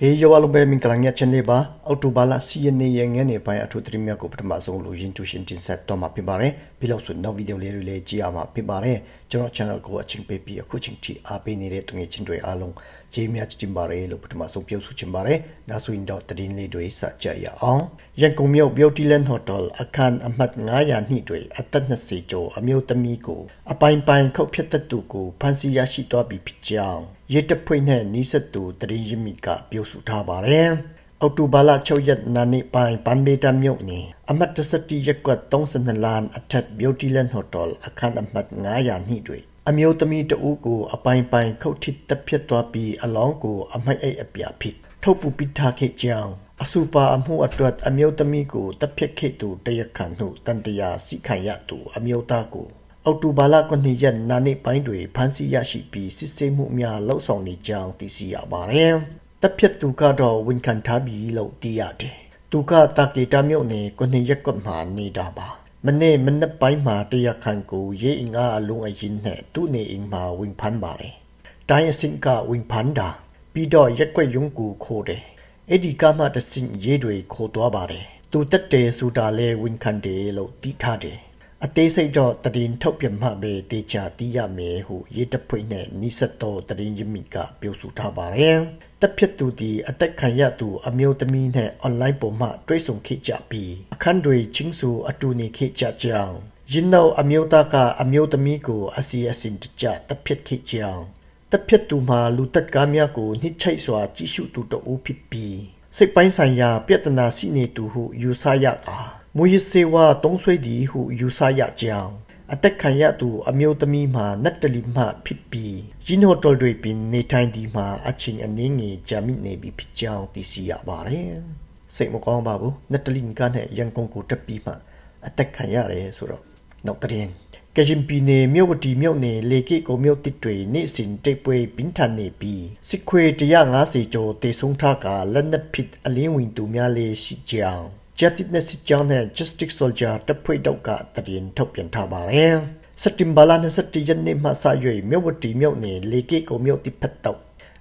ဟေးယောလုံးပဲမင်္ဂလာညချင်နေပါအော်တိုဘာလစီယနေရငန်းနေပိုင်းအထူးသတိမြတ်ကိုပထမဆုံးလို့ရင်တူရှင်တင်ဆက်တော့မှာဖြစ်ပါတယ်ပြီးလို့ဆိုနောက်ဗီဒီယိုလေးတွေလည်းကြည့်ရမှာဖြစ်ပါတယ်ကျွန်တော် channel ကိုအချင်းပေးပြီးအခုချင်းတီအားပေးနေတဲ့သူငယ်ချင်းတွေအားလုံးကျေးမြတ်တင်ပါတယ်လို့ပထမဆုံးပြောဆိုချင်ပါတယ်နောက်ဆိုရင်တော့တည်င်းလေးတွေစကြရအောင်ရန်ကုန်မြို့ Beauty Land Hotel အခန်းအမှတ်900နှစ်တွေအသက်20ကျော်အမျိုးသမီးကိုအပိုင်ပိုင်ခုတ်ဖြတ်တဲ့သူကိုဖမ်းဆီးရရှိသွားပြီဖြစ်ကြောင်း ရဲတပ်ဖွဲ့နဲ့နီးစပ်သူတရင်ရမီကပြောဆိုထားပါတယ်။အောက်တိုဘာလ6ရက်နေ့ပိုင်းပန်ဘေတာမြို့နယ်အမတ်တစတီရက်ကွက်32လမ်းအထက် Beauty Land Hotel အခန်းအမှတ်900နှစ်တွေအမျိုးသမီးတဦးကိုအပိုင်ပိုင်ခုတ်ထစ်တပ်ဖြတ်သွားပြီးအလောင်းကိုအမိုက်အိတ်အပြာဖြစ်ထုတ်ပူပစ်ထားခဲ့ကြောင်းအစူပါအမှုအတွက်အမျိုးသမီးကိုတပ်ဖြတ်ခဲ့သူတရခန်နှုတန်တရာစီခံရသူအမျိုးသားကို အောက်တိုဘာလ9ရက်နာနေပိုင်းတွင်ဖမ်းဆီးရရှိပြီးစစ်ဆေးမှုများလှုပ်ဆောင်နေကြောင်းသိရှိရပါတယ်။တပ်ဖြတ်သူကတော့ဝန်ခံထားပြီးလို့သိရတယ်။သူကတာကေတာမြို့နယ်9ရက်ကွက်မှာနေတာပါ။မနေ့မနက်ပိုင်းမှာတရားခံကိုရေးအင်အားအလုံးအရင်နဲ့သူ့နေအိမ်မှာဝင်ဖမ်းပါတယ်။တိုင်းအစင်ကဝင်ဖမ်းတာပြီးတော့ရက်ကွက်ရုံးကိုခိုးတယ်။အဲ့ဒီကမှတစင်ရေးတွေခိုးသွားပါတယ်။သူတက်တယ်ဆိုတာလဲဝင်ခံတယ်လို့သိထားတယ်။ အသေးစိတ်တော့တရင်ထုတ်ပြမှပဲတေချာတီးရမယ်ဟုရေတဖွေနဲ့နိစတ်တော်တရင်ရမိကပြောဆိုထားပါတယ်။တပ်ဖြစ်သူဒီအသက်ခံရသူအမျိုးသမီးနဲ့အွန်လိုင်းပေါ်မှာတွေ့ဆုံခဲ့ကြပြီးအခန်းတွေချင်းစုအတူနေခဲ့ကြကြောင်းရင်းနောက်အမျိုးသားကအမျိုးသမီးကိုအစီအစဉ်တကျတပ်ဖြစ်ခဲ့ကြောင်းတပ်ဖြစ်သူမှာလူတက်ကားများကိုနှိချိတ်စွာကြည့်ရှုသူတအူးဖြစ်ပြီးစိတ်ပိုင်းဆိုင်ရာပြဿနာရှိနေသူဟုယူဆရတာ မူရစေဝါတုံးဆွေးသည်ဟုယူဆရကြောင်းအသက်ခံရသူအမျိုးသမီးမှာနတ်တလီမှဖြစ်ပြီးရင်းဟိုတော်တွေပင်နေထိုင်ဒီမှာအချင်းအနည်းငယ်ကြာမိနေပြီဖြစ်ကြောင်းသိရှိရပါတယ်စိတ်မကောင်းပါဘူးနတ်တလီကနဲ့ရန်ကုန်ကိုတက်ပြီးမှအသက်ခံရတယ်ဆိုတော့နောက်တရင်ကရင်ပြည်နယ်မြို့ဝတီမြို့နယ်လေကိကိုမြို့တစ်တွေနေ့စဉ်တိတ်ပွဲပင်ထန်နေပြီးစစ်ခွေ150ကျော်တေဆုံးထားကလက်နက်ဖြစ်အလင်းဝင်သူများလေးရှိကြောင်း Justice စစ်ကြောင်းနဲ့ Justice Soldier တပ်ဖွဲ့တို့ကတရင်ထုတ်ပြန်ထားပါတယ်။စက်တင်ဘာလ27ရက်နေ့မှစ၍မြို့ဝတီမြို့နယ်လေကိကိုမြို့တိဖက်တော့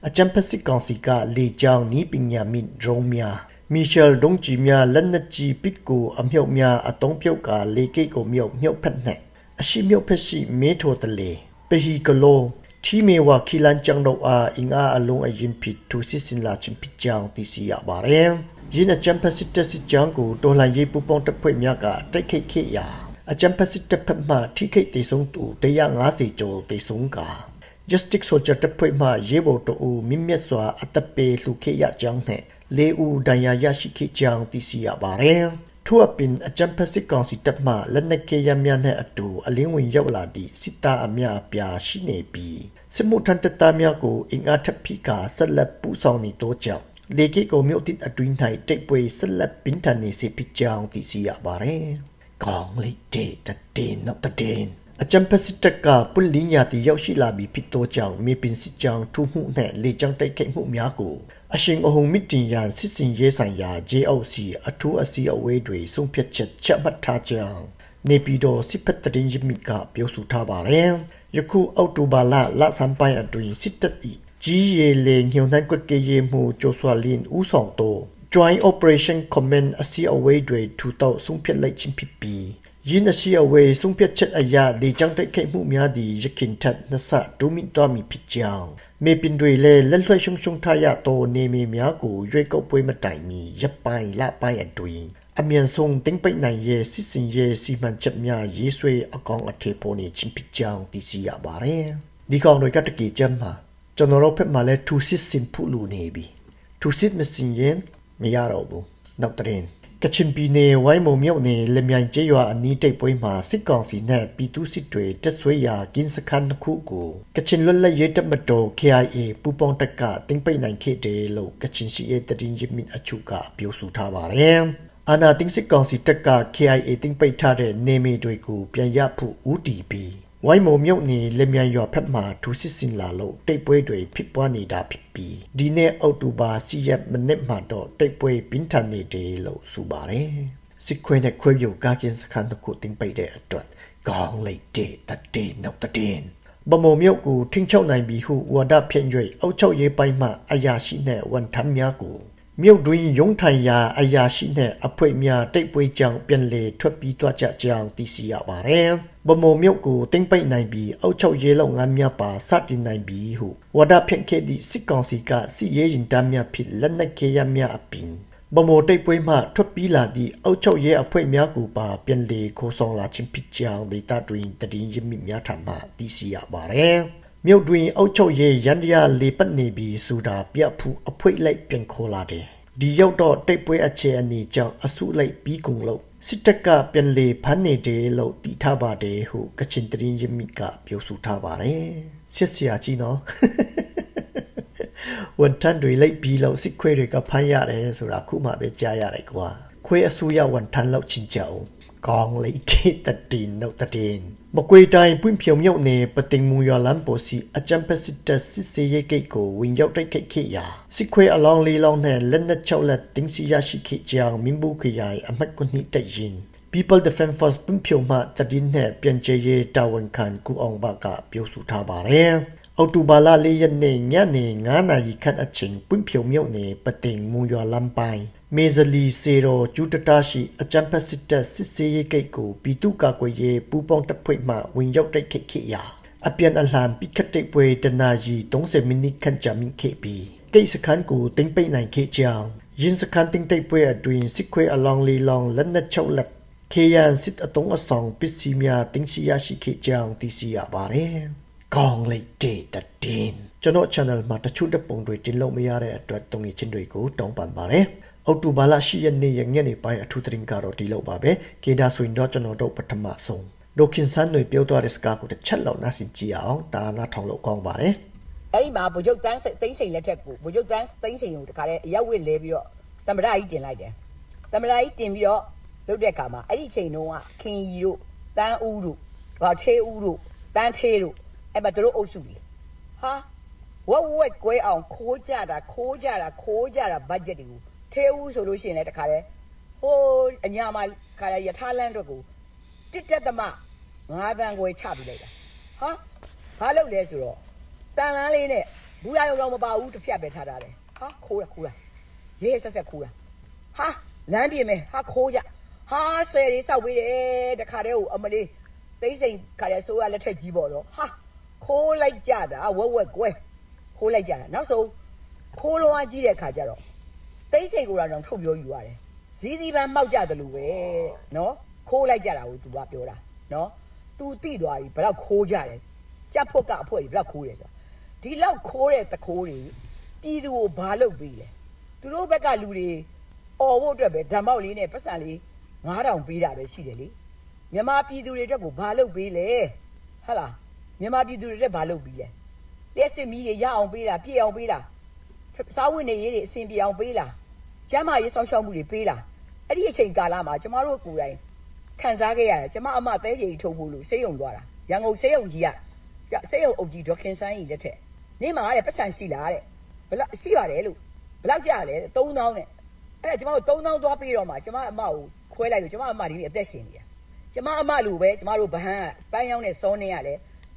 အချမ်ပစစ်ကောင်စီကလေကြောင်းနီးပညာမစ်ဒရုန်းများမီရှယ်ဒုံဂျီများလက်နက်ကြီးပစ်ကိုအမြုပ်များအတုံးပြုတ်ကလေကိကိုမြုပ်မြုပ်ဖက်နဲ့အရှိမြုပ်ဖက်ရှိမေထိုတလေပဟီကလိုချီမေဝါခီလန်ချန်တော့အာအင်အားအလုံးအရင်ဖြစ်သူစစ်စင်လာချင်းဖြစ်ကြောင်းသိရှိရပါတယ်။ ယင်းအချမ်ပစစ်တစစ်ကြောင်းကိုတော်လှန်ရေးပူပေါင်းတပ်ဖွဲ့များကတိုက်ခိုက်ခဲ့ရာအချမ်ပစစ်တပ်ဖက်မှထိခိုက်ဒေဆုံးသူ150ကျော်ဒေဆုံးက Justice Soldier တပ်ဖွဲ့မှရေးပေါ်တူမြင့်မြတ်စွာအသက်ပေးလှူခဲ့ရကြောင်းနဲ့လေးဦးဒဏ်ရာရရှိခဲ့ကြောင်းသိရှိရပါတယ်။ထို့အပြင်အကြံဖက်စစ်ကောင်စီတပ်မှလက်နက်ကေရများနဲ့အတူအလင်းဝင်ရောက်လာသည့်စစ်သားအများအပြားရှိနေပြီးစစ်မှုထမ်းတပ်သားများကိုအင်အားထပ်ဖိကာဆက်လက်ပူးဆောင်နေတော့ကြောင်း လေကီကိုမြို့တစ်အတွင်း၌တိတ်ပွဲဆက်လက်ပင်ထန်နေစီဖြစ်ကြောင်းသိရှိရပါတယ်။ကောင်းလေးတဲ့တဲ့နောက်တဲ့အကြံပစစ်တက်ကပုလင်းညာတီရောက်ရှိလာပြီးဖြစ်သောကြောင့်မေပင်စစ်ကြောင်းထူမှုနဲ့လေကြောင်းတိုက်ခိုက်မှုများကိုအရှင်အဟုန်မီတင်ရန်စစ်စင်ရေးဆိုင်ရာ JOC အထူးအစည်းအဝေးတွေဆုံးဖြတ်ချက်ချမှတ်ထားကြောင်းနေပြည်တော်စစ်ဖက်တရင်ရမိကပြောဆိုထားပါတယ်။ယခုအောက်တိုဘာလလဆန်းပိုင်းအတွင်းစစ်တပ်၏ ကြီးရေလေညှို့နှံကွက်ကရေမှုကျော်စွာလင်းဦးဆောင်သော Joint Operation Command အစည်းအဝေးတွေထူထောင်ဆုံးဖြတ်လိုက်ခြင်းဖြစ်ပြီးယင်းအစီအဝေးဆုံးဖြတ်ချက်အရာလေကြောင်းတိုက်ခိုက်မှုများသည့်ရခင်ထက်နှစ်ဆတိုးမိသွားမည်ဖြစ်ကြောင်းမေပင်တွေလည်းလက်လွှတ်ရှုံရှုံထားရသောနေမီများကိုရွေးကောက်ပွဲမတိုင်မီရပ်ပိုင်းလပိုင်းအတွင်းအမြန်ဆုံးတင်ပိတ်နိုင်ရဲ့စစ်စင်ရဲ့စီမံချက်များရေးဆွဲအကောင်အထည်ပေါ်နေခြင်းဖြစ်ကြောင်းသိရှိရပါတယ်ဒီကောင်တွေကတကယ်ကြမ်းမှာ ကျွန်တော်တို့ဖက်မှာလည်း2စစ်စင်ဖူလူနေပြီ2စစ်မစင်ရင်မရတော့ဘူးနောက်တဲ့ကချင်ပြည်နယ်ဝိုင်းမုံမြို့နယ်လက်မြိုင်ကျေးရွာအနီးတိတ်ပွဲမှာစစ်ကောင်စီနဲ့ပြည်သူစစ်တွေတက်ဆွေးရာကင်းစခန်းတစ်ခုကိုကချင်လွတ်လပ်ရေးတပ်မတော် KIA ပူပေါင်းတပ်ကတင်ပိတ်နိုင်ခဲ့တယ်လို့ကချင်စီရဲ့တရင်ရမင်အချုပ်ကပြောဆိုထားပါတယ်။အာနာတင်းစစ်ကောင်စီတပ်က KIA တင်ပိတ်ထားတဲ့နေမီတွေကိုပြန်ရဖို့ဦးတည်ပြီး ဝိုင်းမုံမြုပ်နေလက်မြန်ရွာဖက်မှာထူစစ်စင်လာလို့တိတ်ပွဲတွေဖြစ်ပွားနေတာဖြစ်ပြီးဒီနေ့အောက်တိုဘာစီရက်မနစ်မှာတော့တိတ်ပွဲပြင်းထန်နေတယ်လို့ဆိုပါတယ်စစ်ခွေးနဲ့ခွေးပြုတ်ကားကင်းစခန်းတစ်ခုတင်ပိတ်တဲ့အတွက်ကောင်းလိုက်တဲ့တတဲ့နောက်တဲ့ဗမော်မြုပ်ကိုထိန်းချုပ်နိုင်ပြီဟုဝါဒဖြန့်၍အောက်ချုပ်ရေးပိုင်းမှအရာရှိနှင့်ဝန်ထမ်းများကို မြုပ်တွင်ရုံးထိုင်ရာအရာရှိနှင့်အဖွဲ့များတိတ်ပွဲကြောင့်ပြန်လည်ထွက်ပြေးသွားကြကြောင်းသိရှိရပါသည်ဗမော်မြုပ်ကိုတင်ပိတ်နိုင်ပြီးအောက်ချုပ်ရေးလုပ်ငန်းများပါစတင်နိုင်ပြီဟုဝါဒဖြန့်ခဲ့သည့်စစ်ကောင်စီကစစ်ရေးရင်တမ်းများဖြစ်လက်နက်ခဲယမ်းများအပြင်ဗမော်တိတ်ပွဲမှထွက်ပြေးလာသည့်အောက်ချုပ်ရဲအဖွဲ့များကိုပါပြန်လည်ခိုးဆောင်လာခြင်းဖြစ်ကြောင်းဒေတာတွင်တည်င်းရင်းမြစ်များထံမှသိရှိရပါသည်။ မြို့တွင်အောက်ချုပ်ရဲရန်တရားလေပတ်နေပြီးဆိုတာပြဖူအဖွဲ့လိုက်ပြန်ခေါ်လာတယ်။ဒီရောက်တော့တိတ်ပွဲအခြေအနေကြောင့်အစုလိုက်ပြီးကုန်လို့စစ်တပ်ကပြန်လည်ဖမ်းနေတယ်လို့တည်ထားပါတယ်ဟုကချင်တည်င်းရင်းမြစ်ကပြောဆိုထားပါတယ်။စစ်စရာကြီးနော်ဝန်ထမ်းတွေလိုက်ပြီးလို့စစ်ခွေးတွေကဖမ်းရတယ်ဆိုတာခုမှပဲကြားရတယ်ကွာခွေးအစိုးရဝန်ထမ်းလောက်ချင်းကြအောင် ကောင်းလေးတိတတင်နှုတ်တတင်မကွေတိုင်းပွင့်ဖြုံမြုပ်နေပတင်မူရလန်ပိုစီအချမ်ပစစ်တစစ်စေရိတ်ကိတ်ကိုဝင်ရောက်တိုက်ခိုက်ခဲ့ရာစစ်ခွေးအလောင်းလေးလောင်းနဲ့လက်နက်၆လက်တင်းစီရရှိခဲ့ကြောင်းမင်းဘူးခရိုင်အမတ်ကွနိတိုက်ရင် People Defense Force ပွင့်ဖြုံမှတည်င်းနဲ့ပြန်ကျေးရေးတာဝန်ခံကူအောင်ဘကပြောဆိုထားပါတယ်။အော်တိုဘာလလေးရက်နေ့ညနေ9နာရီခန့်အချိန်ပွင့်ဖြုံမြုပ်နေပတင်မူရွာလမ်းပိုင်းမေဇလီစေရောကျူတတရှိအချမ်ပစစ်တပ်စစ်စေးရေးကိတ်ကိုပြည်သူ့ကာကွယ်ရေးပူးပေါင်းတပ်ဖွဲ့မှဝင်ရောက်တိုက်ခိုက်ခဲ့ရာအပြန်အလှန်ပိခတ်တိုက်ပွဲတနာရီ30မိနစ်ခန့်ကြာမြင့်ခဲ့ပြီးကိတ်စခန်းကိုတင်ပိတ်နိုင်ခဲ့ကြောင်းရင်းစခန်းတင်တိုက်ပွဲအတွင်းစစ်ခွေအလောင်းလေးလောင်းလက်နက်ချုပ်လက်ခေယန်စစ်အတုံးအဆောင်ပစ္စည်းများတင်ရှိရရှိခဲ့ကြောင်းသိရှိရပါတယ်။ကောင်းလိုက်တဲ့တည်င်းကျွန်တော် channel မှာတချို့တဲ့ပုံတွေတင်လို့မရတဲ့အတွက်တုံ့ချင်းတွေကိုတောင်းပန်ပါတယ်။ အောက်တိုဘာလ10ရက်နေ့ရက်ညနေပိုင်းအထူးသတင်းကတော့ဒီလောက်ပါပဲ။ကေဒါဆိုရင်တော့ကျွန်တော်တို့ပထမဆုံးဒိုခင်ဆန်တွေပြောသွားတဲ့စကားကိုတစ်ချက်လောက်နားဆင်ကြည့်အောင်ဒါနားထောင်လို့ကောင်းပါတယ်။အဲ့ဒီမှာဗိုလ်ချုပ်တန်းသိန်းစိန်လက်ထက်ကိုဗိုလ်ချုပ်တန်းသိန်းစိန်ကိုတခါတည်းအရောက်ဝစ်လဲပြီးတော့တမရကြီးတင်လိုက်တယ်တမရကြီးတင်ပြီးတော့လုပ်တဲ့အခါမှာအဲ့ဒီချိန်တုန်းကခင်ကြီးတို့တန်းဦးတို့ဗာထေးဦးတို့တန်းထေးတို့အဲ့မှာတို့အုပ်စုကြီးဟာဝက်ဝက်ကွဲအောင်ခိုးကြတာခိုးကြတာခိုးကြတာဘတ်ဂျက်တွေကို ထေးဦးဆိုလို့ရှိရင်လည်းတခါတည်းဟိုးအညာမှာခါရယထာလန်းတို့ကိုတစ်တက်သမငါးပန်းခွဲချပြီးလိုက်တာဟာဘာလုပ်လဲဆိုတော့တန်လန်းလေးနဲ့ဘူးရရုံတော့မပါဘူးတစ်ဖြတ်ပဲထားတာလေဟာခိုးတာခိုးတာရေးဆက်ဆက်ခိုးတာဟာလမ်းပြင်မယ်ဟာခိုးကြဟာဆယ်လေးစောက်ပေးတယ်တခါတည်းဟိုအမလေးသိမ့်စိန်ခါတဲ့ဆိုးရလက်ထက်ကြီးပေါ့တော့ဟာခိုးလိုက်ကြတာဝက်ဝက်ကွဲခိုးလိုက်ကြတာနောက်ဆုံးခိုးလုံးဝကြီးတဲ့ခါကျတော့ သိမ့်စိန်ကိုတော့ထုတ်ပြောယူရတယ်ဇီးဒီပန်းမှောက်ကြတယ်လို့ပဲနော်ခိုးလိုက်ကြတာကို तू ကပြောတာနော် तू တိသွားပြီဘယ်တော့ခိုးကြတယ်ကြက်ဖို့ကအဖွဲကြီးဘယ်တော့ခိုးတယ်ဆို ဒီလောက်ခိုးတဲ့တခိုးတွေပြည်သူကိုဘာလုပ်ပေးလဲသူတို့ဘက်ကလူတွေអော်ဖို့အတွက်ပဲဓမ္မောက်လေးနဲ့ပတ်စံလေး9000ပေးတာပဲရှိတယ်လေမြန်မာပြည်သူတွေအတွက်ကိုဘာလုပ်ပေးလဲဟဟလားမြန်မာပြည်သူတွေအတွက်ဘာလုပ်ပေးလဲလက်စစ်မီးတွေရအောင်ပေးတာပြည့်အောင်ပေးတာ စားဝတ်နေရေးတွေအဆင်ပြေအောင်ပေးလားကျမ်းမာရေးစောင့်ရှောက်မှုတွေပေးလားအဲ့ဒီအချိန်ကာလမှာကျမတို့ကိုယ်တိုင်ခံစားခဲ့ရတယ်ကျမအမပဲကြီးထုတ်ဖို့လို့ဆေးရုံသွားတာရန်ကုန်ဆေးရုံကြီးကကြဆေးရုံအုပ်ကြီးဒေါက်ခင်ဆန်းကြီးလက်ထက်နေမှာတဲ့ပတ်စံရှိလားတဲ့ဘလောက်ရှိပါတယ်လို့ဘလောက်ကြလဲတဲ့3000နဲ့အဲ့ဒါကျမတို့3000သွားပြီးတော့မှကျမအမကိုခွဲလိုက်လို့ကျမအမဒီနေ့အသက်ရှင်နေတာကျမအမလူပဲကျမတို့ဗဟန်းကပန်းရောင်းတဲ့စောနေရလဲ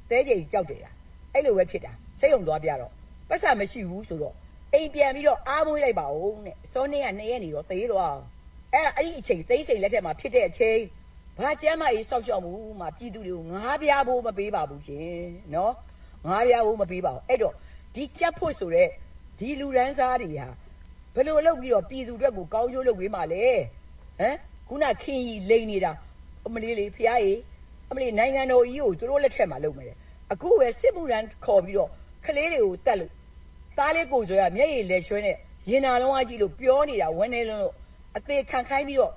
တဲကြီးကြောက်တယ်တာအဲ့လိုပဲဖြစ်တာဆေးရုံသွားပြတော့ပတ်စံမရှိဘူးဆိုတော့ အိမ်ပြန်ပြီးတော့အားမွေးလိုက်ပါဦးတဲ့စောနေကနှစ်ရက်နေတော့သေတော့အဲ့ဒါအဲ့ဒီအချိန်သိစိန်လက်ထက်မှာဖြစ်တဲ့အချိန်ဘာကျမ်းမာရေးစောင့်ရှောက်မှုမှာပြည်သူတွေကိုငားပြားဖို့မပေးပါဘူးရှင်နော်ငားပြားဖို့မပေးပါဘူးအဲ့တော့ဒီကြက်ဖို့ဆိုတဲ့ဒီလူရန်စားတွေဟာဘယ်လိုလုပ်ပြီးတော့ပြည်သူအတွက်ကိုကောင်းကျိုးလုပ်ပေးမှလဲဟမ်ခုနခင်ကြီးလိန်နေတာအမလေးလေးဖျားကြီးအမလေးနိုင်ငံတော်ကြီးကိုသူတို့လက်ထက်မှာလုပ်မယ်တဲ့အခုပဲစစ်မှုရန်ခေါ်ပြီးတော့ကလေးတွေကိုတက်လို့ သားလေးကိုဆိုရမျက်ရည်လက်ရွှဲနဲ့ရင်နာလုံးအကြီးလို့ပြောနေတာဝန်းနေလုံးလို့အသေးခံခိုင်းပြီးတော့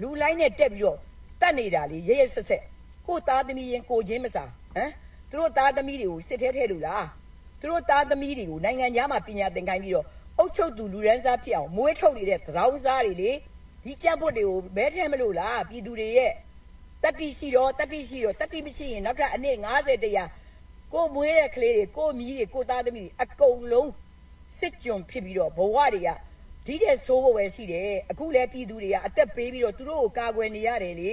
လူလိုင်းနဲ့တက်ပြီးတော့တတ်နေတာလေရဲရဲဆက်ဆက်ကို့သားသမီးရင်ကိုချင်းမစားဟမ်သူတို့သားသမီးတွေကိုစစ်ထဲထဲလို့လားသူတို့သားသမီးတွေကိုနိုင်ငံသားမှာပညာသင်ခိုင်းပြီးတော့အုတ်ချုပ်သူလူရန်စားဖြစ်အောင်မွေးထုတ်နေတဲ့သရောင်းစားတွေလေဒီကြက်ပွတ်တွေကိုမဲထဲမလို့လားပြည်သူတွေရဲ့တတိရှိတော့တတိရှိတော့တတိမရှိရင်နောက်ထပ်အနည်း90တရား ကိုမွေးတဲ့ကလေးတွေကိုမြီးတွေကိုသားသမီးတွေအကုန်လုံးစစ်ကြုံဖြစ်ပြီးတော့ဘဝတွေကဒီတဲ့ဆိုးဖို့ပဲရှိတယ်အခုလဲပြည်သူတွေကအသက်ပေးပြီးတော့သူတို့ကိုကာကွယ်နေရတယ်လေ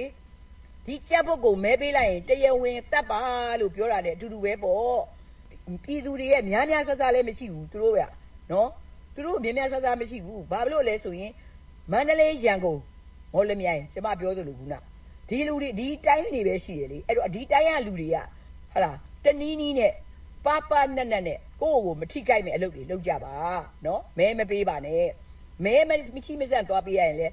ဒီကြက်ပုတ်ကိုမဲပေးလိုက်ရင်တရားဝင်တတ်ပါလို့ပြောတာနဲ့အတူတူပဲပေါ့ပြည်သူတွေရဲ့များများဆဆလည်းမရှိဘူးသူတို့ကနော်သူတို့များများဆဆမရှိဘူးဘာလို့လဲဆိုရင်မန္တလေးရန်ကုန်မော်လမြိုင်ကျမပြောသလိုခုနဒီလူတွေဒီတိုင်းတွေပဲရှိတယ်လေအဲ့တော့ဒီတိုင်းကလူတွေကဟလာ တနီးနီးနဲ့ပါပါနက်နက်နဲ့ကိုယ့်ကိုမထိကြိုက်မဲ့အလုပ်တွေလုပ်ကြပါနော်မဲမပေးပါနဲ့မဲမချိမဆန့်သွားပေးရရင်လေ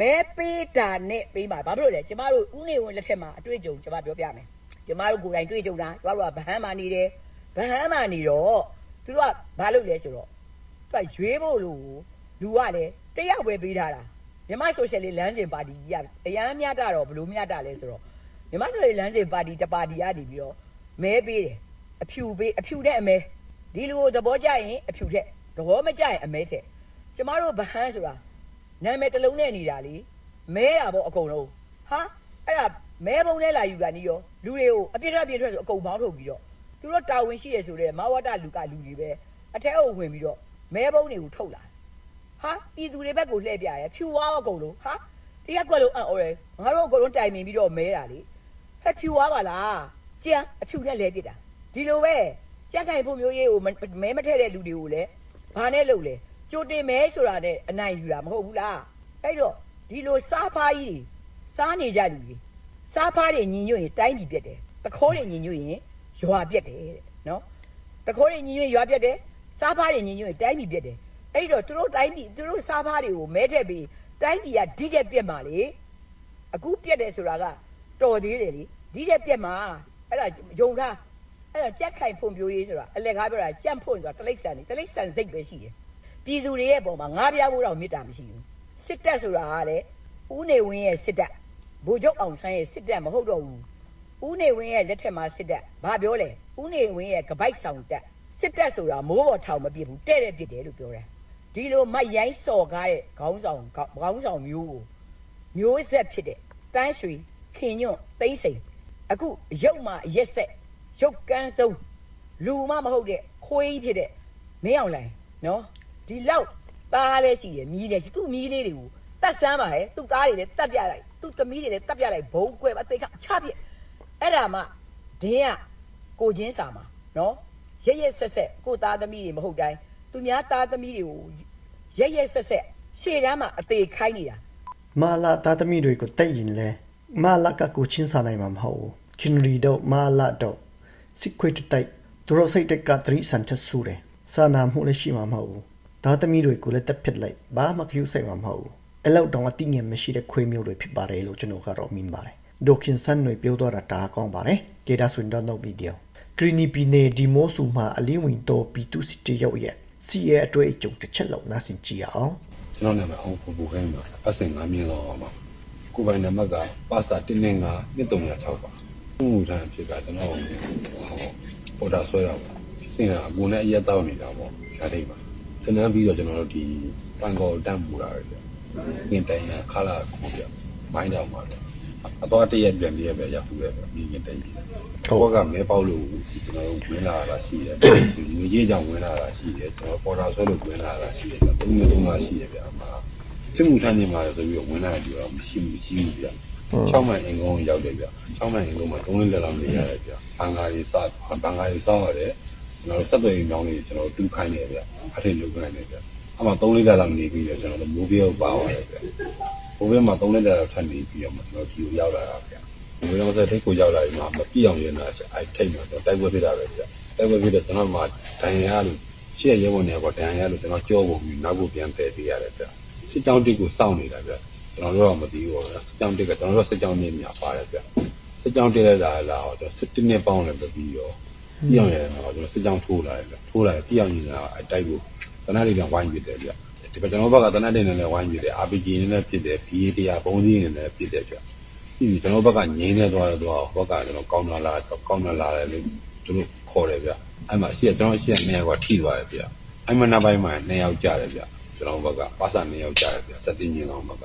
မဲပေးတာနဲ့ပေးပါဘာဖြစ်လို့လဲကျမတို့ဥနေဝင်လက်ထက်မှာအတွေ့အကြုံကျမပြောပြမယ်ကျမတို့ကိုယ်တိုင်တွေ့ကြုံတာကျမတို့ကဗဟန်းမာနေတယ်ဗဟန်းမာနေတော့သူတို့ကဘာလုပ်လဲဆိုတော့သူကရွေးဖို့လို့လူကလည်းတယောက်ပဲပေးထားတာမြန်မာဆိုရှယ်လစ်လမ်းစဉ်ပါတီကြီးကအရန်မြတ်တာတော့ဘလို့မြတ်တာလဲဆိုတော့မြန်မာဆိုရှယ်လစ်လမ်းစဉ်ပါတီတပါတီကနေပြီးတော့ မဲပေးတယ်အဖြူပေးအဖြူနဲ့အမဲဒီလိုသဘောကျရင်အဖြူထက်သဘောမကျရင်အမဲထက်ကျမတို့ဗဟန်းဆိုတာနာမည်တစ်လုံးနဲ့နေတာလေမဲတာပေါ့အကုန်လုံးဟာအဲ့ဒါမဲပုံနဲ့လာယူကနေရောလူတွေကိုအပြစ်ထွက်အပြစ်ထွက်ဆိုအကုန်မောင်းထုတ်ပြီးတော့သူတို့တာဝန်ရှိရဆိုတဲ့မဝတ္တလူကလူတွေပဲအထက်အုပ်ဝင်ပြီးတော့မဲပုံတွေကိုထုတ်လာဟာပြည်သူတွေဘက်ကိုလှည့်ပြရဲဖြူသွားတော့အကုန်လုံးဟာတရားကွက်လုံးအံ့ဩရဲငါတို့အကုန်လုံးတိုင်ပင်ပြီးတော့မဲတာလေဟဲ့ဖြူသွားပါလား ကြံအဖြူနဲ့လဲပြစ်တာဒီလိုပဲကြက်ခိုင်ဖို့မျိုးရေးကိုမဲမထည့်တဲ့လူတွေကိုလည်းဘာနဲ့လုပ်လဲကြိုတင်မဲဆိုတာနဲ့အနိုင်ယူတာမဟုတ်ဘူးလားအဲ့တော့ဒီလိုစားဖားကြီးတွေစားနေကြလူတွေစားဖားတွေညီညွတ်ရင်တိုင်းပြည်ပြက်တယ်တခိုးတွေညီညွတ်ရင်ရွာပြက်တယ်တဲ့နော်တခိုးတွေညီညွတ်ရင်ရွာပြက်တယ်စားဖားတွေညီညွတ်ရင်တိုင်းပြည်ပြက်တယ်အဲ့တော့သူတို့တိုင်းပြည်သူတို့စားဖားတွေကိုမဲထက်ပြီးတိုင်းပြည်ကဒီကျက်ပြက်မှာလေအခုပြက်တယ်ဆိုတာကတော်သေးတယ်လေဒီကျက်ပြက်မှာ အဲ့ဒါယုံထားအဲ့ဒါကြက်ခိုင်ဖွံ့ဖြိုးရေးဆိုတာအလက်ကားပြောတာကြက်ဖွံ့ဆိုတာတလိ္ဆန်နေတလိ္ဆန်စိတ်ပဲရှိတယ်ပြည်သူတွေရဲ့ပုံမှာငားပြားဖို့တော့မေတ္တာမရှိဘူးစစ်တပ်ဆိုတာကလည်းဦးနေဝင်းရဲ့စစ်တပ်ဗိုလ်ချုပ်အောင်ဆန်းရဲ့စစ်တပ်မဟုတ်တော့ဘူးဦးနေဝင်းရဲ့လက်ထက်မှာစစ်တပ်ဘာပြောလဲဦးနေဝင်းရဲ့ကပိုက်ဆောင်တပ်စစ်တပ်ဆိုတာမိုးပေါ်ထောင်မပြစ်ဘူးတဲ့တဲ့ပြစ်တယ်လို့ပြောတယ်ဒီလိုမတ်ရိုင်းစော်ကားတဲ့ခေါင်းဆောင်ခေါင်းဆောင်မျိုးကိုမျိုးဆက်ဖြစ်တဲ့တန်းရွှေခင်ညွန့်သိမ့်စိန် အခုရုပ်မှာရက်ဆက်ရုပ်ကန်းဆုံးလူမမဟုတ်တဲ့ခွေးကြီးဖြစ်တဲ့မင်းအောင်လိုင်နော်ဒီလောက်သားလည်းရှိတယ်မြည်တယ်သူ့မြည်လေးတွေကိုတတ်ဆန်းပါဟဲ့သူ့သားတွေလည်းတတ်ပြလိုက်သူ့သမီးတွေလည်းတတ်ပြလိုက်ဘုံကွဲပါအသိကချပြက်အဲ့ဒါမှဒင်းကကိုချင်းစာမှာနော်ရရက်ဆက်ဆက်ကိုသားသမီးတွေမဟုတ်တိုင်းသူများသားသမီးတွေကိုရရက်ဆက်ဆက်ရှေ့တန်းမှာအသေးခိုင်းနေတာမာလာသားသမီးတွေကိုတိုက်ရင်လဲ မာလာကကိုချင်းစားနိုင်မှာမဟုတ်ဘူးခင်ရီတော့မာလာတော့စစ်ခွေတတိုက်သူတို့စိတ်တက်ကသတိစံချက်ဆူတယ်စာနာမှုလည်းရှိမှာမဟုတ်ဘူးသားသမီးတွေကိုလည်းတက်ဖြစ်လိုက်ဘာမှခယူဆိုင်မှာမဟုတ်ဘူးအဲ့လောက်တောင်အတိငင်မရှိတဲ့ခွေးမျိုးတွေဖြစ်ပါတယ်လို့ကျွန်တော်ကတော့မြင်ပါတယ်ဒိုခင်ဆန်တွေပြောတော့တာဒါကောင်းပါတယ်ကြေတာဆွင်တော့နောက်ဗီဒီယိုဂရီနီပီနေဒီမိုဆူမှာအလင်းဝင်တော့ပီတူစီတီရောက်ရဲ့စီရဲ့အတွေ့အကြုံတစ်ချက်လောက်နားဆင်ကြည့်အောင်ကျွန်တော်နာမည်အောင်ပူပူခိုင်းပါအစင်9မြင်းလောက်အောင်ပါ ကိုယ်ပိုင်နံပါတ်ကပါစတာ195 2306ပါဥမှုထမ်းဖြစ်ကကျွန်တော်ဟောပေါ်တာဆွဲရပါစင်ကအကိုနဲ့အရက်တောက်နေတာပေါ့ဓာတ်ထိပ်ပါသင်တန်းပြီးတော့ကျွန်တော်တို့ဒီပန်ကောတန့်ပူတာပဲပြင်တိုင်ရခလာကိုပြမိုင်းတော့မှာအတော့တရက်ပြန်ပြရက်ပဲရဖူးတယ်ပြင်းတိုင်ပြီဘောကမဲပေါက်လို့ကျွန်တော်တို့ဝင်လာတာရှိတယ်ငွေကြီးကြောင့်ဝင်လာတာရှိတယ်ကျွန်တော်ပေါ်တာဆွဲလို့ဝင်လာတာရှိတယ်သုံးမျိုးသုံးပါရှိတယ်ဗျာမှာ စစ်မှုထမ်းနေမှာဆိုပြီးတော့ဝင်လာတယ်ပြောမရှိမရှိဘူးဗျ6မှန်အင်ကုန်းရောက်တယ်ဗျ6မှန်အင်ကုန်းမှာ3လက်လောက်နေရတယ်ဗျဘန်ကာရီစဘန်ကာရီစောင်းရတယ်ကျွန်တော်တို့ဆက်သွယ်ရေးမြောင်းလေးကျွန်တော်တူးခိုင်းနေဗျအဲ့ဒီလုပ်ခိုင်းနေဗျအမှ3လက်လောက်နေပြီးတော့ကျွန်တော်တို့မိုးပြေကိုပါသွားတယ်ဗျမိုးပြေမှာ3လက်လောက်ထပ်နေပြီးတော့ကျွန်တော်ဒီကိုရောက်လာတာဗျမိုးပြေမှာဆက်ထိတ်ကိုရောက်လာပြီးမှမပြည့်အောင်ရနေတာအဲ့ထိတ်မှာတော့တိုက်ပွဲဖြစ်တာပဲဗျတိုက်ပွဲဖြစ်တော့ကျွန်တော်မှဒဏ်ရာလို့ရှေ့ရဲဝင်နေတော့ဒဏ်ရာလို့ကျွန်တော်ကြောပုံပြီးနောက်ကိုပြန်ပယ်ပေးရတယ်ဗျ စစ်ကြောင်းတစ်ကိုစောင့်နေတာဗျကျွန်တော်တို့ကမသိဘူးပေါ့စစ်ကြောင်းတစ်ကကျွန်တော်တို့စစ်ကြောင်းနဲ့ညာပါတယ်ဗျစစ်ကြောင်းတစ်လဲလာလာတော့ကျွန်တော်စစ်တစ်နဲ့ပေါင်းလဲပြီးတော့ပြောင်းရတယ်တော့ကျွန်တော်စစ်ကြောင်းထိုးလာတယ်ဗျထိုးလာတယ်ပြောင်းနေတာအတိုက်ကိုတနက်လေးကဝိုင်းပြတယ်ဗျဒီကကျွန်တော်ဘက်ကတနက်လေးနဲ့လည်းဝိုင်းပြတယ် RPG နဲ့လည်းပြတယ် BA တရားဘုံကြီးနဲ့လည်းပြတယ်ဗျပြီးကျွန်တော်ဘက်ကငိမ့်နေသွားတော့ဘက်ကကျွန်တော်ကောင်းလာလာကောင်းလာလာတယ်လို့သူတို့ခေါ်တယ်ဗျအဲ့မှာရှေ့ကျွန်တော်ရှေ့နေရာကထိသွားတယ်ဗျအဲ့မှာနောက်ပိုင်းမှာ2ယောက်ကြတယ်ဗျ ကျွန်တော်ဘက်ကပါစာ2ယောက်ကြားတယ်ဗျစက်တင်ကြီးကောင်ဘက်က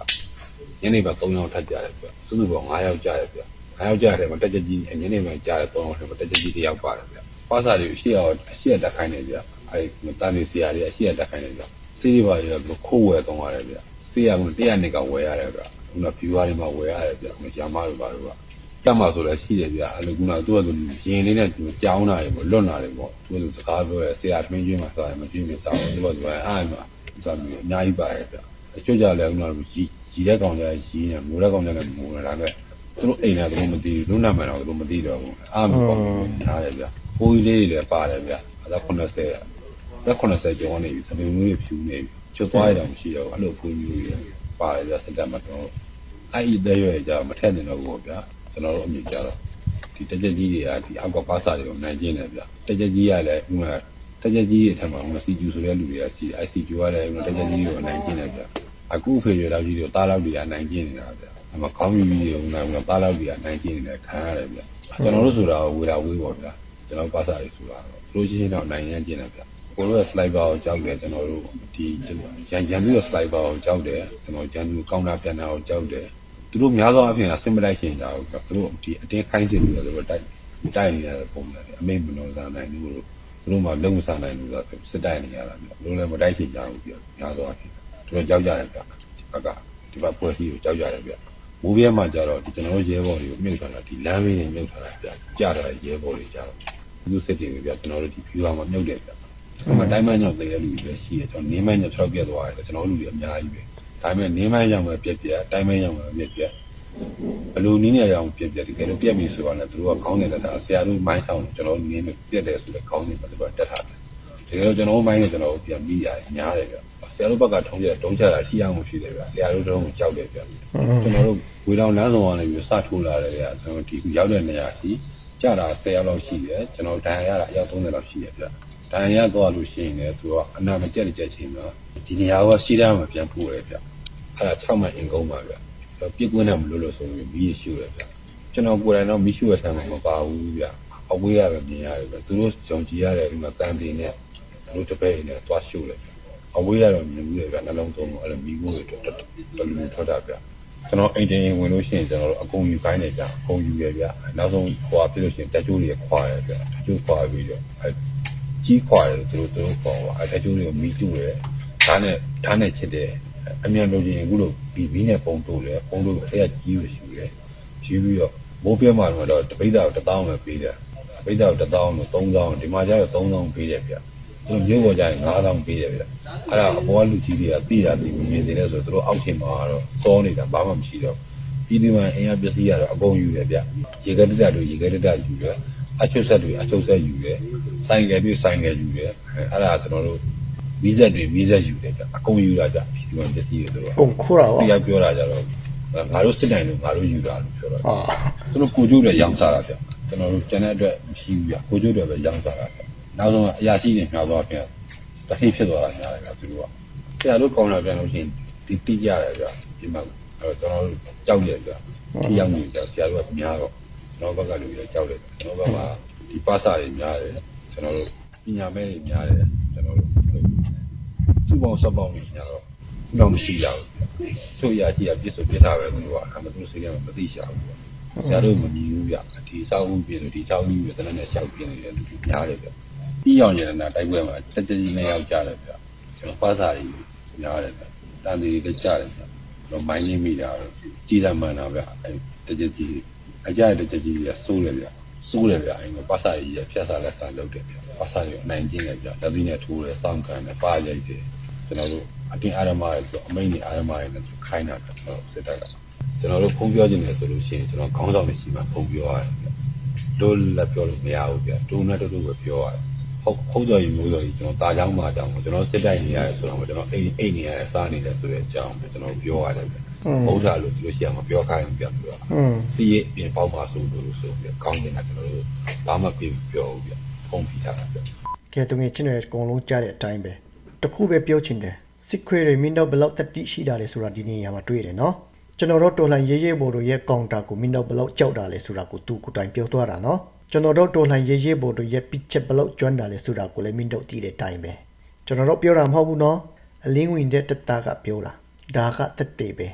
ညနေဘက်3ယောက်ထပ်ကြားတယ်ဗျစုစုပေါင်း9ယောက်ကြားတယ်ဗျ9ယောက်ကြားတယ်မတက်ကြကြီးညနေဘက်ကြားတယ်3ယောက်ထပ်မတက်ကြကြီး1ယောက်ပါတယ်ဗျပါစာတွေရှေ့ရောက်အရှေ့တက်ခိုင်းနေဗျအဲဒီတန်နေဆရာတွေအရှေ့တက်ခိုင်းနေဗျစီးရီပါတွေခိုးဝယ်သုံးရတယ်ဗျစီးရက100နှစ်ကဝယ်ရတယ်ဗျခုန viewer တွေမှာဝယ်ရတယ်ဗျရမတွေပါတော့တတ်မှာဆိုလည်းရှိတယ်ဗျအဲ့လိုကသူကသူရင်လေးနဲ့သူကြောင်းတာတွေပေါ့လွတ်လာတယ်ပေါ့သူကသူစကားပြောရဲဆရာထမင်းကျွေးမှာဆိုရင်မကျွေးမစားဘူးသူကသူအားမှာ သူကမျိုးအများကြီးပါတယ်ဗျအကျွတ်ကြလည်းကတော့ရီရီတဲ့ကောင်ကြရီနေမိုးတဲ့ကောင်ကြလည်းမိုးနေတာပဲသူတို့အိမ်ကသူတို့မသိဘူးလူနာမည်တော့သူတို့မသိတော့ဘူးအားမပေါ့နားတယ်ဗျဘိုးကြီးလေးတွေလည်းပါတယ်ဗျအဲဒါ90သက်80ကျော်နေပြီသမီးမျိုးတွေဖြူနေပြီချွတ်သွားရတာမရှိတော့ဘူးအဲ့လိုဘိုးမျိုးတွေပါတယ်ဗျစက်တမတော့အဲ့ဒီတဲ့ရွယ်ကြမထက်နေတော့ဘူးဗျကျွန်တော်တို့အမြင်ကြတော့ဒီတကြက်ကြီးတွေကဒီအောက်ကပါစာတွေကိုနိုင်ကျင်းတယ်ဗျတကြက်ကြီးကလည်းဥမာ တကြက်ကြီးရဲ့အထက်မှာမစီကျူဆိုတဲ့လူတွေကစီ ICQ ကလည်းတကြက်ကြီးတွေကိုနိုင်ကျင်းတယ်ဗျအခုဖေရွယ်လောက်ကြီးတွေတားလောက်တွေကနိုင်ကျင်းနေတာဗျအမကောင်းကြီးကြီးတွေကဥမာတားလောက်တွေကနိုင်ကျင်းနေတယ်ခံရတယ်ဗျကျွန်တော်တို့ဆိုတာဝေတာဝေးပေါ့ဗျကျွန်တော်ပါစာတွေဆိုတာတော့လို့ရှိရင်တော့နိုင်ရကျင်းတယ်ဗျကိုတို့ရဲ့ slide bar ကိုကြောက်တယ်ကျွန်တော်တို့ဒီရန်ရန်သူရဲ့ slide bar ကိုကြောက်တယ်ကျွန်တော်ရန်သူကောင်းတာပြန်တာကိုကြောက်တယ်သူတို့များသောအားဖြင့်ဆင်မလိုက်ရှင်ကြဘူးသူတို့ဒီအတင်းခိုင်းစင်ပြီးတော့သူတို့တိုက်တိုက်နေရတဲ့ပုံစံတွေအမိတ်မလို့စားနိုင်ဘူးလို့ သူတို့မှလုံးမစားနိုင်ဘူးဆိုတော့စစ်တိုက်နေရတာမျိုးလုံးလည်းမတိုက်ရှင်ကြဘူးပြများသောအားဖြင့်သူတို့ကြောက်ကြတယ်ပြဒီဘက်ကဒီဘက်ပွဲစည်းကိုကြောက်ကြတယ်ပြမိုးပြဲမှာကြတော့ဒီကျွန်တော်တို့ရဲဘော်တွေကိုမြုပ်ထားတာဒီလမ်းမေးတွေမြုပ်ထားတာပြကြားတာရဲဘော်တွေကြတော့သူစစ်တွေပြကျွန်တော်တို့ဒီ view မှာမြုပ်တယ်ပြ။အမှတိုင်းမညောင်တည်တဲ့လူတွေပဲရှိတယ်ကျွန်တော်နေမညောင်6ပြတ်သွားတယ်ကျွန်တော်တို့လူတွေအများကြီးပဲ။ဒါပေမဲ့နေမညောင်ပဲပြက်ပြက်တိုင်းမညောင်ပဲပြက်ပြက် ဘလူနည်းနဲ့ရအောင်ပြက်ပြက်ဒီကဲလို့ပြက်ပြီဆိုတော့လည်းသူတို့ကခေါင်းနေတက်တာဆရာတို့မိုင်းဆောင်ကျွန်တော်တို့နင်းပြက်တယ်ဆိုတော့ခေါင်းနေပဲသူကတက်ထားတယ်။ဒီကဲလို့ကျွန်တော်တို့မိုင်းနဲ့ကျွန်တော်တို့ပြန်ပြီးရတယ်များတယ်ဗျ။ဆရာတို့ဘက်ကထုံးချက်တုံးချတာထိအောင်မှုရှိတယ်ဗျ။ဆရာတို့တုံးကိုကြောက်တယ်ဗျ။ကျွန်တော်တို့ဝေတောင်လမ်းဆောင်ကနေပြီးစထိုးလာတယ်ဗျ။ကျွန်တော်ဒီရောက်တဲ့နေရာကြီးကြတာ10ရောက်လောက်ရှိတယ်ကျွန်တော်ဒဏ်ရာရတာအယောက်30လောက်ရှိတယ်ဗျ။ဒဏ်ရာသွားလို့ရှိရင်လည်းသူကအနာမကျက်ကြက်ချင်းတော့ဒီနေရာကရှိတယ်မှာပြန်ပို့တယ်ဗျ။အဲ့ဒါ6မှတ်အင်ကုန်းပါဗျ။ ပြစ်ကွင်းနဲ့မလို့လို့ဆိုရင်မီးရရှို့တယ်ဗျ။ကျွန်တော်ကိုယ်တိုင်တော့မီးရှို့ရတဲ့မှာမပါဘူးဗျ။အဝေးရပဲမြင်ရတယ်ဗျ။သူတို့ကြောင်ကြည့်ရတယ်ဒီမှာကန်တင်နဲ့သူတို့တပည့်နဲ့သွားရှို့တယ်ဗျ။အဝေးရတော့မြင်ဘူးလေဗျ။နှလုံးသွင်းအဲ့လိုမီးကိုတွေတော်တော်လူထွက်တာဗျ။ကျွန်တော်အိမ်တင်ဝင်လို့ရှိရင်ကျွန်တော်တို့အကုန်ယူခိုင်းနေကြအကုန်ယူရဗျနောက်ဆုံးဟိုဟာဖြစ်လို့ရှိရင်တက်ကျိုးတွေခွာရဗျတက်ကျိုးခွာပြီးတော့အဲကြီးခွာတယ်သူတို့သူတို့ပေါ့အဲတက်ကျိုးတွေကိုမီးတူတယ်ဓာတ်နဲ့ဓာတ်နဲ့ချစ်တယ် အမြန်လို့ချင်းအခုလို့ဘီဘီနဲ့ပုံတိုးတယ်ပုံတိုးအဲ့ရကြီးကိုရှူတယ်ရှူပြီးတော့မိုးပြဲမှာတော့တပိတ်တာကို1000ပဲပေးတယ်တပိတ်တာကို1000လို့3000ဒီမှာကျတော့3000ပေးတယ်ဗျသူမျိုးပေါ်ကြရင်9000ပေးတယ်ဗျအဲ့ဒါအပေါ်ကလူကြီးတွေကသိတာသိမြင်နေတယ်ဆိုတော့သူတို့အောက်ချိန်မှာတော့စောနေတာဘာမှမရှိတော့ပြည်သူမှအင်အားပစ္စည်းရတော့အကုန်ယူတယ်ဗျရေကတတတို့ရေကတတယူတယ်အချုပ်ဆက်တွေအချုပ်ဆက်ယူတယ်ဆိုင်ကယ်တွေဆိုင်ကယ်ယူတယ်အဲ့ဒါကျွန်တော်တို့ မီးဆက်တွေမီးဆက်ယူတယ်ဗျအကုန်ယူတာဗျပြည်သူမှပစ္စည်းတွေဆိုတော့ကုန်ခိုးတာဒီကရောပြောတာကြတော့ငါတို့စစ်တိုင်းလို့ငါတို့ယူတာလို့ပြောတော့အာသူတို့ကိုကျိုးတွေရောင်းစားတာဗျကျွန်တော်တို့ကျန်တဲ့အတွက်မရှိဘူးဗျကိုကျိုးတွေပဲရောင်းစားတာဗျနောက်ဆုံးအရာရှိတွေများသွားပြန်တစ်ထိဖြစ်သွားတာများတယ်ဗျသူတို့ကဆရာတို့ကောင်းလာပြန်လို့ရှိရင်ဒီတိကြရတယ်ဗျဒီမှာအဲ့တော့ကျွန်တော်တို့ကြောက်ရတယ်ဗျဒီရောက်နေကြဆရာတို့ကများတော့ကျွန်တော်ဘက်ကလူတွေကြောက်တယ်ကျွန်တော်ဘက်မှာဒီပါစာတွေများတယ်ကျွန်တော်တို့ပညာမဲ့တွေများတယ်ကျွန်တော်တို့ စုပေါင်းစပ်ပေါင်းတွေများတော့တော့မရှိရဘူးချို့ရရှိရပြစ်ဆိုပြစ်တာပဲသူတို့ကအမှသူစိတ်ကမသိရှာဘူးဆရာတို့မမြင်ဘူးဗျဒီစာအုပ်ပြဆိုဒီစာအုပ်ပြတနက်နဲ့ရှောက်ပြနေတဲ့လူတွေများတယ်ဗျပြီးအောင်ရတာတိုက်ပွဲမှာတက်တက်ကြီးနဲ့ရောက်ကြတယ်ဗျကျွန်တော်ပါစာတွေများတယ်ဗျတန်တီတွေကြားတယ်ဗျတော့မိုင်းနေမိတာကြီးတာမှန်တာဗျအဲတက်တက်ကြီးအကြရတက်တက်ကြီးကစိုးတယ်ဗျစိုးတယ်ဗျအဲပါစာကြီးရဖြတ်စာလက်စာလုပ်တယ်ဗျပါစာတွေအနိုင်ကျင်းတယ်ဗျလက်သီးနဲ့ထိုးတယ်စောင့်ကန်တယ်ပါရိုက်တယ် ကျွန်တော်တို့အတင်းအာရမတွေဆိုအမိန်တွေအာရမတွေနဲ့ခိုင်းတာကျွန်တော်စစ်တပ်ကကျွန်တော်တို့ဖုံးပြောခြင်းလေဆိုလို့ရှိရင်ကျွန်တော်ခေါင်းဆောင်တွေရှိမှဖုံးပြောရတယ်ဗျလို့လက်ပြောလို့မရဘူးဗျတူနဲ့တူတူပဲပြောရတယ်ဟုတ်ဟုတ်တော်ကြီးမျိုးတော်ကြီးကျွန်တော်တာချောင်းမှာကြောင်းကျွန်တော်စစ်တိုက်နေရတယ်ဆိုတော့ကျွန်တော်အိမ်အိမ်နေရတယ်စားနေတယ်ဆိုတဲ့အကြောင်းပဲကျွန်တော်ပြောရတယ်ဗျဘုရားလို့ဒီလိုရှိအောင်မပြောခိုင်းဘူးဗျသူကอืมစီးရဲ့အပြင်ပေါက်ပါဆိုလို့ဆိုပြီးကောင်းနေတာကျွန်တော်တို့ဘာမှပြပြောဘူးဗျဖုံးပြထားတာဗျကဲတငယ်ချင်းတွေအကုန်လုံးကြားတဲ့အတိုင်းပဲ တခုပဲပြောချင်တယ်စစ်ခွေတွေမင်းတို့ဘယ်လောက်တတိရှိတာလဲဆိုတာဒီနေရာမှာတွေ့တယ်နော်ကျွန်တော်တို့တော်လှန်ရေးရေးဘော်တို့ရဲ့ကောင်တာကိုမင်းတို့ဘယ်လောက်ကြောက်တာလဲဆိုတာကိုသူကိုယ်တိုင်ပြောသွားတာနော်ကျွန်တော်တို့တော်လှန်ရေးရေးဘော်တို့ရဲ့ပစ်ချက်ဘယ်လောက်ကျွမ်းတာလဲဆိုတာကိုလည်းမင်းတို့သိတဲ့အတိုင်းပဲကျွန်တော်တို့ပြောတာမဟုတ်ဘူးနော်အလင်းဝင်တဲ့တတကပြောတာဒါကတက်တေပဲ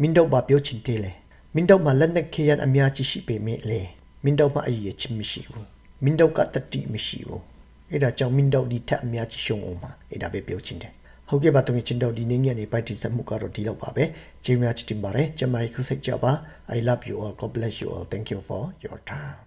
မင်းတို့ဘာပြောချင်သေးလဲမင်းတို့မှာလက်နက်ခဲယံအများကြီးရှိပေမဲ့လေမင်းတို့မှာအရေးချင်းမရှိဘူးမင်းတို့ကတတိမရှိဘူး အဲ့ဒါကြောင့်မင်းတို့ဒီထက်အများကြီးရှုံအောင်ပါအဲ့ဒါပဲပြောချင်တယ်ဟုတ်ကဲ့ပါတမင်ချင်းတော့ဒီနေ့ညနေပိုက်တီစက်မှုကတော့ဒီလောက်ပါပဲကျေးဇူးများချစ်တင်ပါတယ်ကျမကြီးခုစိတ်ကြပါ I love you all God bless you all thank you for your time